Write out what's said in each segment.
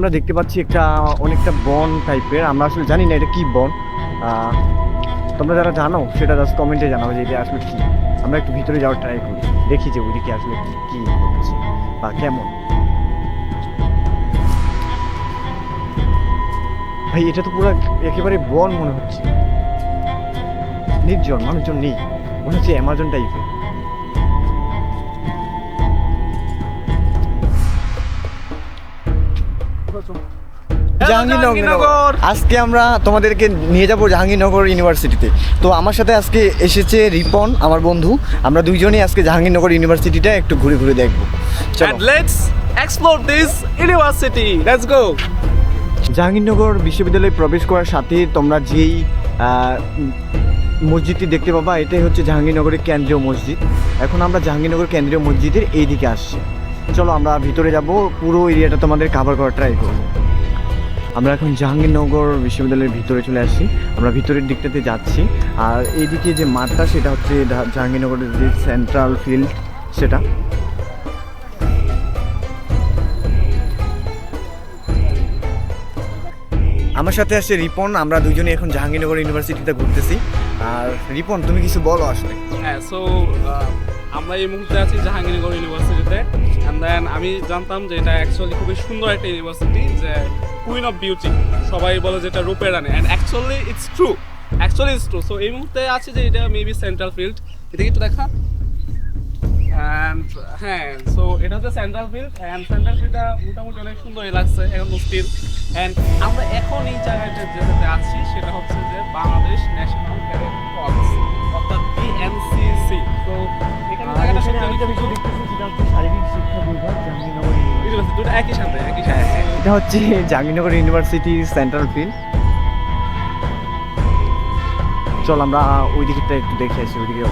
আমরা দেখতে পাচ্ছি একটা, অনেকটা বন টাইপের। আমরা আসলে জানি না এটা কি বন। তোমরা যারা জানো, সেটা জাস্ট কমেন্টে জানাও যে এটা আসলে কি। আমরা একটু ভিতরে যাওয়ার ট্রাই করি। দেখি যে ওইদিকে আসলে কি কি হচ্ছে বা কেমন। ভাই, এটা তো পুরো একেবারে বন মনে হচ্ছে। নির্জন, মানুষজন নেই। মনে হচ্ছে অ্যামাজন টাইপের জাহাঙ্গীরনগর। আজকে আমরা তোমাদেরকে নিয়ে যাব জাহাঙ্গীরনগর ইউনিভার্সিটিতে। তো আমার সাথে আজকে এসেছে রিপন আমার বন্ধু। আমরা দুইজনেই আজকে জাহাঙ্গীরনগর ইউনিভার্সিটিটা একটু ঘুরে ঘুরে দেখব। চলো। And let's explore this university. Let's go. Jahangirnagar বিশ্ববিদ্যালয়ে প্রবেশ করার সাথে তোমরা যেই মসজিদটি দেখতে পাবা এটাই হচ্ছে জাহাঙ্গীরনগরের কেন্দ্রীয় মসজিদ। এখন আমরা জাহাঙ্গীরনগর কেন্দ্রীয় মসজিদের এই দিকে আসছি। চলো আমরা ভিতরে যাব পুরো এরিয়াটা তোমাদের কাভার করার ট্রাই করব। আমরা এখন জাহাঙ্গীরনগর বিশ্ববিদ্যালয়ের ভিতরে চলে আসি আমরা ভিতরের দিকটাতে যাচ্ছি। আর এইদিকে যে মাঠটা, সেটা হচ্ছে জাহাঙ্গীরনগরের যে সেন্ট্রাল ফিল্ড সেটা। আমার সাথে আসছে রিপন। আমরা দুজনে এখন জাহাঙ্গীরনগর ইউনিভার্সিটিতে ঘুরতেছি। আর রিপন, তুমি কিছু বলো আসলে। হ্যাঁ সো আমরা এই মুহূর্তে আছি জাহাঙ্গীরনগর ইউনিভার্সিটিতে। দেন আমি জানতাম যে এটা অ্যাকচুয়ালি খুবই সুন্দর একটা ইউনিভার্সিটি যে কুইন অফ বিউটি সবাই বলে যেটা রূপের রানী। And actually it's true actually it's true so এই মুহূর্তে আছে যে এটা মেবি সেন্ট্রাল ফিল্ড এদিকে একটু দেখা। অ্যান্ড হ্যাঁ সো এটা হচ্ছে সেন্ট্রাল ফিল্ড অ্যান্ড সেন্ট্রাল ফিল্ডটা মোটামুটি অনেক সুন্দরই লাগছে এখন স্টিল অ্যান্ড আমরা এখন এই জায়গাটা যেটাতে আছি সেটা হচ্ছে যে বাংলাদেশ ন্যাশনাল ক্যাডেট কর্পস অর্থাৎ বিএনসিসি তো এখানে জায়গাটা সত্যি অনেক সুন্দর। শারীরিক শিক্ষা বিভাগ জাহাঙ্গীরনগর দুটো একই সাথে একই সাথে। এটা হচ্ছে জাহাঙ্গীরনগর ইউনিভার্সিটি সেন্ট্রাল ফিল্ড চল আমরা ওই দিকটা একটু দেখে আসি ওই দিকে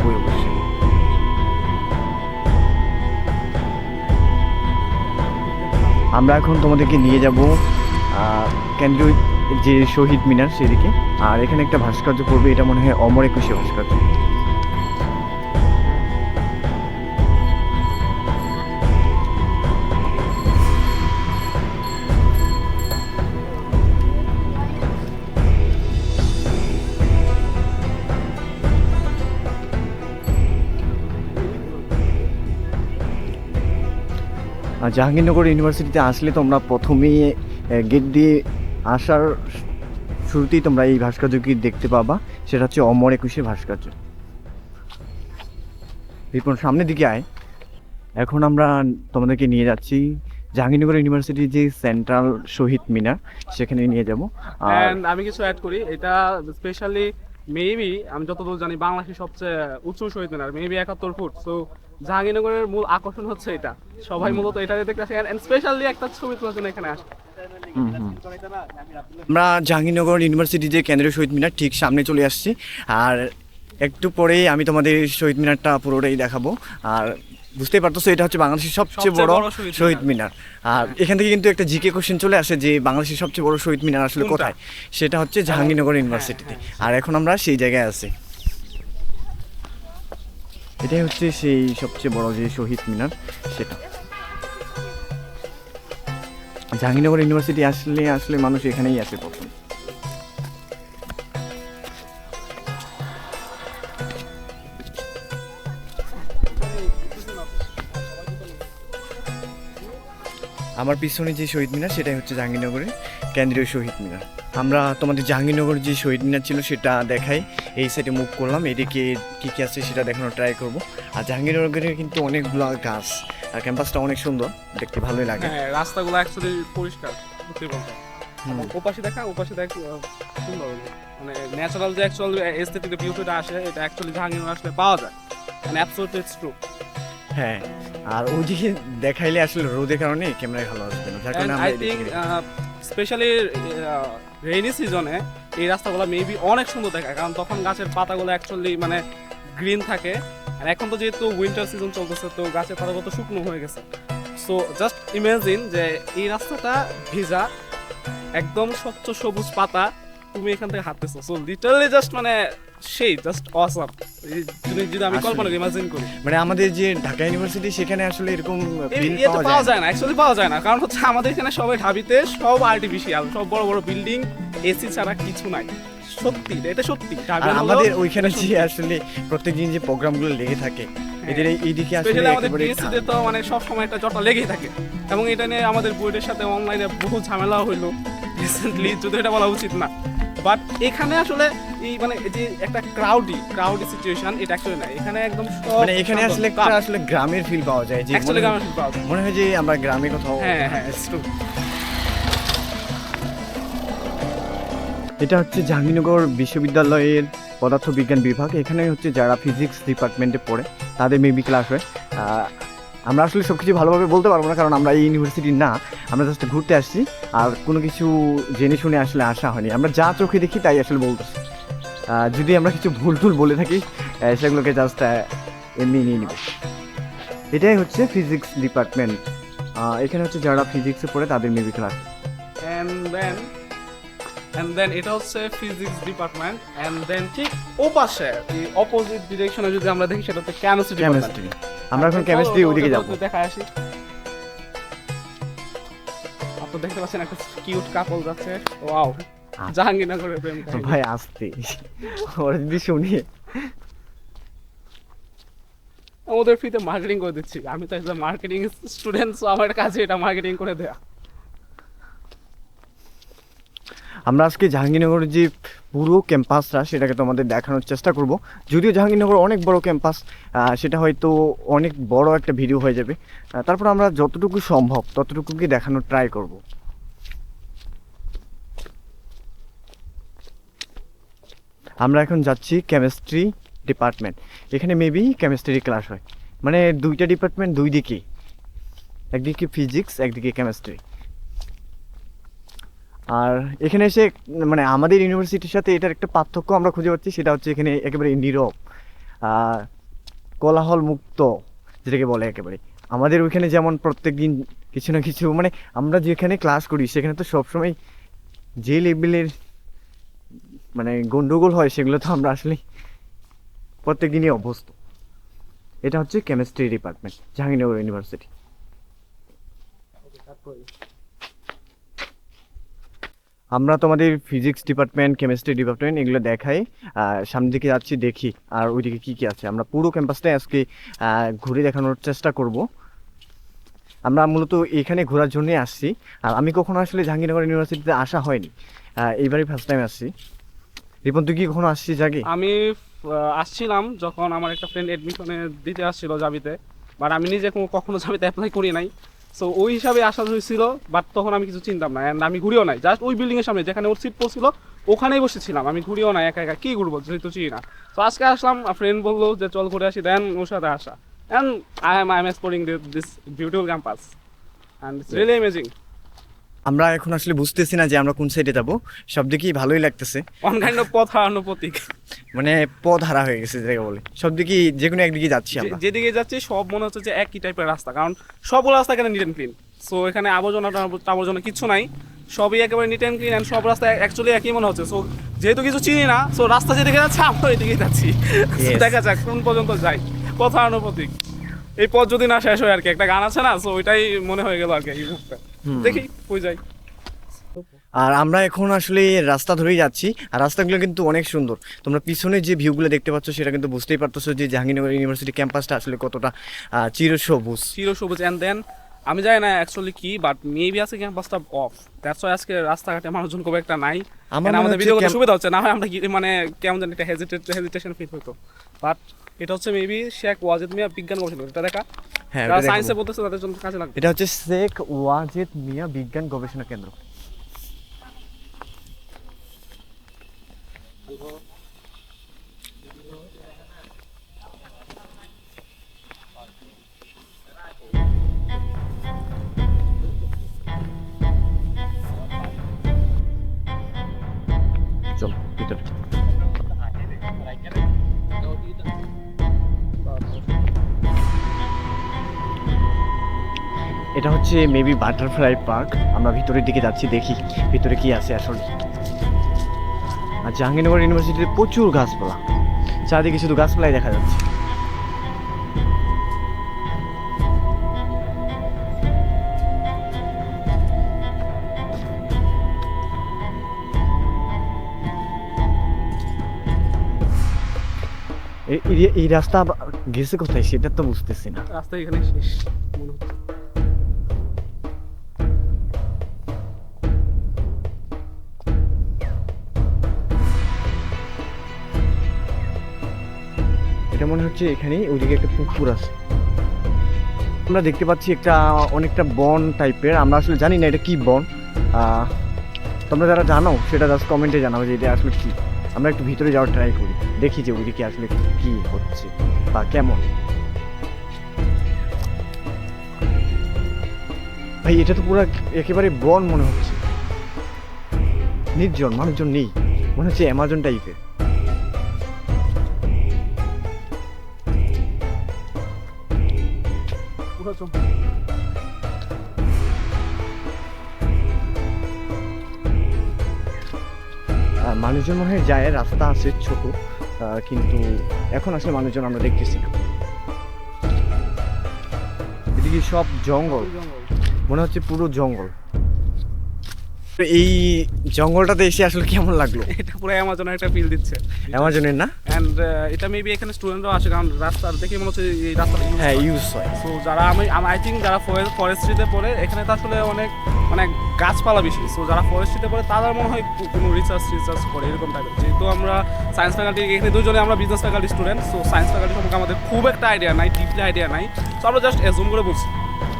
যাবোই আমরা এখন তোমাদেরকে নিয়ে যাব কেন্দ্রীয় যে শহীদ মিনার সেদিকে। আর এখানে একটা ভাস্কর্য করবে এটা মনে হয় অমর একুশে ভাস্কর্য। জাহাঙ্গীরনগর ইউনিভার্সিটিতে আসলে তোমরা প্রথমেই গেট দিয়ে আসার শুরুতেই তোমরা এই ভাস্কর্যটি দেখতে পাবা? সেটা হচ্ছে অমর একুশে ভাস্কর্য। রিপন, সামনের দিকে আয়। এখন আমরা তোমাদেরকে নিয়ে যাচ্ছি জাহাঙ্গীরনগর ইউনিভার্সিটির যে সেন্ট্রাল শহীদ মিনার, সেখানে নিয়ে যাব। আর আমি কিছু অ্যাড করি। এটা স্পেশালি মেবি আমি যতদূর জানি বাংলাদেশের সবচেয়ে উঁচু শহীদ মিনার মেবি একাত্তর ফুট। তো জাহাঙ্গীরনগরের মূল আকর্ষণ হচ্ছে এটা। সবাই মূলত এটা দেখতে আসে স্পেশালি একটা ছবি তোলার জন্য এখানে আসে। আমরা জাহাঙ্গীরনগর ইউনিভার্সিটিতে কেন্দ্রীয় শহীদ মিনার ঠিক সামনে চলে আসছি। আর একটু পরেই আমি তোমাদের শহীদ মিনারটা পুরোটাই দেখাবো। আর বুঝতেই পারতেছো এটা হচ্ছে বাংলাদেশের সবচেয়ে বড় শহীদ মিনার। আর এখান থেকে কিন্তু একটা জিকে কোশ্চেন চলে আসে যে বাংলাদেশের সবচেয়ে বড় শহীদ মিনার আসলে কোথায়? সেটা হচ্ছে জাহাঙ্গীরনগর ইউনিভার্সিটিতে। আর এখন আমরা সেই জায়গায় আছি। এটাই হচ্ছে সেই সবচেয়ে বড় যে শহীদ মিনার সেটা। জাহাঙ্গীরনগর ইউনিভার্সিটি আসলে আসলে মানুষ এখানেই আসে প্রথম। আমার পিছনে যে শহীদ মিনার সেটাই হচ্ছে জাহাঙ্গীরনগরের কেন্দ্রীয় শহীদ মিনার। আমরা তোমাদের জাহাঙ্গীরনগর যে শহীদ মিনার ছিল সেটা দেখাই। এই সাইডে মুভ করলাম এদিকে কী কী আছে সেটা দেখানোর ট্রাই করব। আর জাহাঙ্গীরনগরের কিন্তু অনেকগুলো গাছ আর ক্যাম্পাসটা অনেক সুন্দর দেখতে ভালোই লাগে। হ্যাঁ রাস্তাগুলো অ্যাকচুয়ালি পরিষ্কার ওপাশে দেখা ওপাশে দেখ সুন্দর মানে ন্যাচারাল যে অ্যাকচুয়াল এস্থেটিক বিউটিটা আসে এটা অ্যাকচুয়ালি জাহাঙ্গীরনগর আসলে পাওয়া যায়। মানে অ্যাবসোলুটলি ইটস ট্রু হ্যাঁ আর ওইদিকে দেখাইলে আসলে রোদের কারণে ক্যামেরায় ভালো আসবে না যার কারণে আমরা আই থিঙ্ক স্পেশালি রেইনি সিজনে এই রাস্তাগুলো মেবি অনেক সুন্দর দেখায় কারণ তখন গাছের পাতাগুলো অ্যাকচুয়ালি মানে গ্রিন থাকে। আর এখন তো যেহেতু উইন্টার সিজন চলতেছে তো গাছের পাতাগুলো তো শুকনো হয়ে গেছে। সো জাস্ট ইমাজিন যে এই রাস্তাটা ভিজা একদম স্বচ্ছ সবুজ পাতা তুমি এখান থেকে হাঁটতেছো। সো লিটারালি জাস্ট মানে সেই জাস্ট অসাম তুমি যদি আমি কল্পনা ইমাজিন করি। মানে আমাদের যে ঢাকা ইউনিভার্সিটি সেখানে আসলে এরকম ফিল পাওয়া পাওয়া যায় না। অ্যাকচুয়ালি পাওয়া যায় না। কারণ হচ্ছে আমাদের এখানে সবাই ঢাবিতে সব আর্টিফিশিয়াল সব বড় বড় বিল্ডিং এসি ছাড়া কিছু নাই। সত্যি এটা সত্যি। আমাদের ওইখানে যে আসলে প্রত্যেকদিন যে প্রোগ্রামগুলো লেগে থাকে এদের এই- এইদিকে আসলে আমাদের একেবারে পিএসসি তে তো মানে সব সময় একটা জটা লেগেই থাকে। এবং এটা নিয়ে আমাদের বোর্ডের সাথে অনলাইনে বহু ঝামেলা হইল রিসেন্টলি যদি এটা বলা উচিত না। বাট এখানে আসলে এই মানে যে একটা ক্রাউডি ক্রাউডি সিচুয়েশন এটা অ্যাকচুয়ালি না এখানে একদম মানে এখানে আসলে আসলে গ্রামের ফিল পাওয়া যায় যে অ্যাকচুয়ালি গ্রামের feel পাওয়া যায়। মনে হয় যে আমরা গ্রামে কোথাও হ্যাঁ হ্যাঁ এটা হচ্ছে জাহাঙ্গীরনগর বিশ্ববিদ্যালয়ের পদার্থবিজ্ঞান বিভাগ। এখানে হচ্ছে যারা ফিজিক্স ডিপার্টমেন্টে পড়ে তাদের মেবি ক্লাস হয়। আমরা আসলে সব কিছু ভালোভাবে বলতে পারব না কারণ আমরা এই ইউনিভার্সিটির না। আমরা জাস্ট ঘুরতে আসছি আর কোনো কিছু জেনে শুনে আসলে আসা হয়নি। আমরা যা চোখে দেখি তাই আসলে বলতেছি। যদি আমরা কিছু ভুল টুল বলে থাকি সেগুলোকে জাস্ট এমনি নিয়ে নিবে। এটাই হচ্ছে ফিজিক্স ডিপার্টমেন্ট এখানে হচ্ছে যারা ফিজিক্সে পড়ে তাদের মেবি ক্লাস then এটা হচ্ছে ফিজিক্স ডিপার্টমেন্ট then ঠিক ও পাশে অপোজিট ডিরেকশনে যদি আমরা দেখি সেটা হচ্ছে কেমিস্ট্রি কেমিস্ট্রি আমরা এখন কেমিস্ট্রি ওদিকে যাব। দেখা আসি। আপনি দেখতে পাচ্ছেন একটা কিউট কাপল যাচ্ছে। ওয়াও আচ্ছা। জাহাঙ্গীরনগরের প্রেম। ভাই আসতে। ওরা যদি শুনি। ওদের ফ্রিতে মার্কেটিং করে দিচ্ছি। আমি তো একজন মার্কেটিং স্টুডেন্ট সো আমার কাছে এটা মার্কেটিং করে দেয়া। আমরা আজকে জাহাঙ্গীরনগরের যে পুরো ক্যাম্পাসটা সেটাকে তোমাদের দেখানোর চেষ্টা করব। যদিও জাহাঙ্গীরনগর অনেক বড় ক্যাম্পাস সেটা হয়তো অনেক বড় একটা ভিডিও হয়ে যাবে। তারপর আমরা যতটুকু সম্ভব ততটুকুকে দেখানোর ট্রাই করব। আমরা এখন যাচ্ছি কেমিস্ট্রি ডিপার্টমেন্ট এখানে মেবি কেমিস্ট্রি ক্লাস হয়। মানে দুইটা ডিপার্টমেন্ট দুই দিকে একদিকে ফিজিক্স একদিকে কেমিস্ট্রি আর এখানে এসে মানে আমাদের ইউনিভার্সিটির সাথে এটার একটা পার্থক্য আমরা খুঁজে পাচ্ছি, সেটা হচ্ছে এখানে একেবারে নীরব কোলাহল মুক্ত যেটাকে বলে একেবারে। আমাদের ওইখানে যেমন প্রত্যেক দিন কিছু না কিছু মানে আমরা যেখানে ক্লাস করি, সেখানে তো সবসময় যে লেভেলের মানে গন্ডগোল হয় সেগুলো তো আমরা আসলে প্রত্যেক দিনই অভ্যস্ত। এটা হচ্ছে কেমিস্ট্রি ডিপার্টমেন্ট জাহাঙ্গীরনগর ইউনিভার্সিটি আমরা তোমাদের ফিজিক্স ডিপার্টমেন্ট কেমিস্ট্রি ডিপার্টমেন্ট এগুলো দেখাই সামনের দিকে যাচ্ছি দেখি আর ওইদিকে কী কী আছে। আমরা পুরো ক্যাম্পাসটাই আজকে ঘুরে দেখানোর চেষ্টা করব। আমরা মূলত এখানে ঘোরার জন্যই আসছি। আর আমি কখনো আসলে জাহাঙ্গীরনগর ইউনিভার্সিটিতে আসা হয়নি। এইবারই ফার্স্ট টাইম আসছি। রিপন, তুই কি কখনো আসছিস আগে আমি আসছিলাম যখন আমার একটা ফ্রেন্ড এডমিশনে দিতে আসছিল জাবিতে বাট আমি নিজে কখনো জাবিতে অ্যাপ্লাই করি নাই। সো ওই হিসাবে আসা হয়েছিল বাট তখন আমি কিছু চিনতাম না, and আমি ঘুরিও নাই। জাস্ট ওই বিল্ডিং এর সামনে, যেখানে ওর সিট পড়ছিল ওখানেই বসেছিলাম। আমি ঘুরিও না একা একা, কি ঘুরবো? যেহেতু চিনি না। তো আজকে আসলাম ফ্রেন্ড বলল যে, চল ঘুরে আসি দেন ওর সাথে আসা। And I am I am exploring this beautiful campus and it's really amazing আমরা এখন আসলে বুঝতেছি না যে আমরা কোন সাইডে যাব। সব দিকেই ভালোই লাগতেছে। অন কাইন্ড অফ পথ হারানো প্রতীক। মানে পথ হারা হয়ে গেছে যেটাকে বলে। সব দিকেই যে কোনো একদিকে যাচ্ছি আমরা। যেদিকে যাচ্ছি সব মনে হচ্ছে যে একই টাইপের রাস্তা। কারণ সবগুলো রাস্তা এখানে নিট অ্যান্ড ক্লিন সো এখানে আবর্জনা আবর্জনা কিছু নাই। সবই একেবারে নিট অ্যান্ড ক্লিন অ্যান্ড সব রাস্তা অ্যাকচুয়ালি একই মনে হচ্ছে। সো যেহেতু কিছু চিনি না সো রাস্তা যেদিকে যাচ্ছে আমরা ওইদিকেই যাচ্ছি। দেখা যাক কোন পর্যন্ত যাই। পথ হারানো প্রতীক। এই পথ যদি না শেষ হয় আর কি একটা গান আছে না সো ওইটাই মনে হয়ে গেল আর কি এই মুহূর্তে। হুম। দেখি কই যাই আর আমরা এখন আসলে রাস্তা ধরেই যাচ্ছি আর রাস্তাগুলো কিন্তু অনেক সুন্দর। তোমরা পিছনে যে ভিউগুলো দেখতে পাচ্ছ সেটা কিন্তু বুঝতেই পারতেছো যে জাহাঙ্গীরনগর ইউনিভার্সিটি ক্যাম্পাসটা আসলে কতটা চিরসবুজ। চিরসবুজ অ্যান্ড দেন আমি জানি না অ্যাকচুয়ালি কি বাট মেবি আছে ক্যাম্পাসটা অফ দ্যাটস ওয়াই আজকে রাস্তাঘাটে মানুষজন খুব একটা নাই। আমাদের ভিডিও করতে সুবিধা হচ্ছে না হয় আমরা মানে কেমন জানি একটা হেজিটেশন ফিল হতো বাট এটা হচ্ছে মেবি শেখ ওয়াজেদ মিয়া বিজ্ঞান গবেষণা এটা দেখা। হ্যাঁ যারা সায়েন্সে বলতেছে তাদের জন্য কাজে লাগবে। এটা হচ্ছে শেখ ওয়াজেদ মিয়া বিজ্ঞান গবেষণা কেন্দ্র। এটা হচ্ছে মেবি বাটারফ্লাই পার্ক আমরা ভিতরের দিকে যাচ্ছি, দেখি ভিতরে কি আছে আসলে। আর জাহাঙ্গীরনগর ইউনিভার্সিটিতে প্রচুর গাছপালা। চারিদিকে শুধু গাছপালাই দেখা যাচ্ছে। এই- রাস্তা গেছে কোথায়? সেটা তো বুঝতেছি না। রাস্তা এখানে শেষ, মনে হচ্ছে। মনে হচ্ছে এখানেই ওইদিকে একটা পুকুর আছে। আমরা দেখতে পাচ্ছি একটা অনেকটা বন টাইপের, আমরা আসলে জানি না এটা কি বন। তোমরা যারা জানো, সেটা জাস্ট কমেন্টে জানাব যে এটা আসলে কি। আমরা একটু ভিতরে যাওয়ার ট্রাই করি, দেখি যে ওইদিকে আসলে কি হচ্ছে বা কেমন। ভাই, এটা তো পুরো একেবারে বন মনে হচ্ছে। নির্জন, মানুষজন নেই। মনে হচ্ছে অ্যামাজন টাইপের চোখ আহ, মানুষজন মনে হয় যায় রাস্তা আছে ছোট কিন্তু এখন আসলে মানুষজন আমরা দেখতেছি না। এদিকে সব জঙ্গল। মনে হচ্ছে পুরো জঙ্গল। এই জঙ্গলটাতে এসে আসলে কেমন লাগল? এটা পুরো অ্যামাজনের একটা ফিল দিচ্ছে। অ্যামাজনের না? অ্যান্ড এটা মেবি এখানে স্টুডেন্টরাও আসে কারণ রাস্তার দেখে মনে হচ্ছে এই রাস্তাটা হ্যাঁ ইউজ হয়। সো যারা আমি আই থিঙ্ক যারা ফরেস্ট্রিতে পড়ে এখানে তো আসলে অনেক মানে গাছপালা বেশি। সো যারা ফরেস্ট্রিতে পড়ে তারা মনে হয় কোনো রিসার্চ রিসার্চ করে এরকম টাইপের যেহেতু আমরা সায়েন্স ফ্যাকাল্টি এখানে দুজনে আমরা business faculty student so science faculty সম্পর্কে আমাদের খুব একটা আইডিয়া নাই ডিপলি আইডিয়া নাই। সো আমরা জাস্ট অ্যাজুম করে বলছি।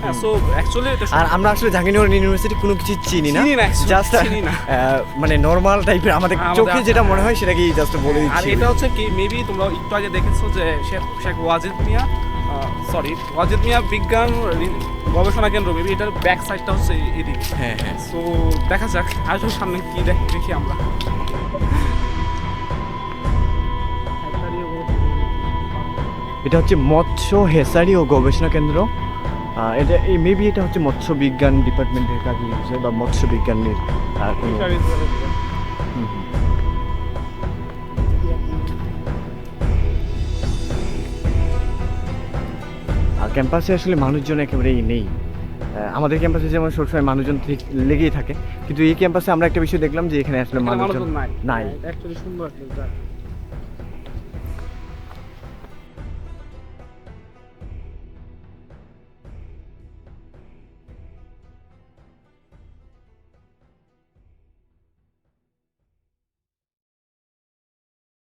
হ্যাঁ সো অ্যাকচুয়ালি এটা আর আমরা আসলে জাহাঙ্গীরনগর ইউনিভার্সিটি কোনো কিছু চিনি না। চিনি না, actually জাস্ট মানে নর্মাল টাইপের আমাদের আমাদের- চোখে যেটা মনে হয় সেটাকেই জাস্ট বলে আর এটা হচ্ছে কি মেবি তোমরা একটু আগে দেখেছ যে শেখ শেখ ওয়াজিদ মিয়া সরি ওয়াজিদ মিয়া বিজ্ঞান গবেষণা কেন্দ্র মেবি এটার ব্যাক সাইডটা হচ্ছে এদিকে। হ্যাঁ হ্যাঁ। সো দেখা যাক আসলে সামনে কি দেখ দেখি আমরা। এটা হচ্ছে মৎস্য হেসারি ও গবেষণা কেন্দ্র। এটা এই মেবি এটা হচ্ছে মৎস্য বিজ্ঞান ডিপার্টমেন্টের কাজে হচ্ছে বা মৎস্য বিজ্ঞানের কোনো ক্যাম্পাসে আসলে মানুষজন একেবারেই নেই। আমাদের ক্যাম্পাসে যেমন সবসময় মানুষজন ঠিক- লেগেই থাকে কিন্তু এই ক্যাম্পাসে আমরা একটা বিষয় দেখলাম যে এখানে আসলে মানুষজন নাই। সুন্দর।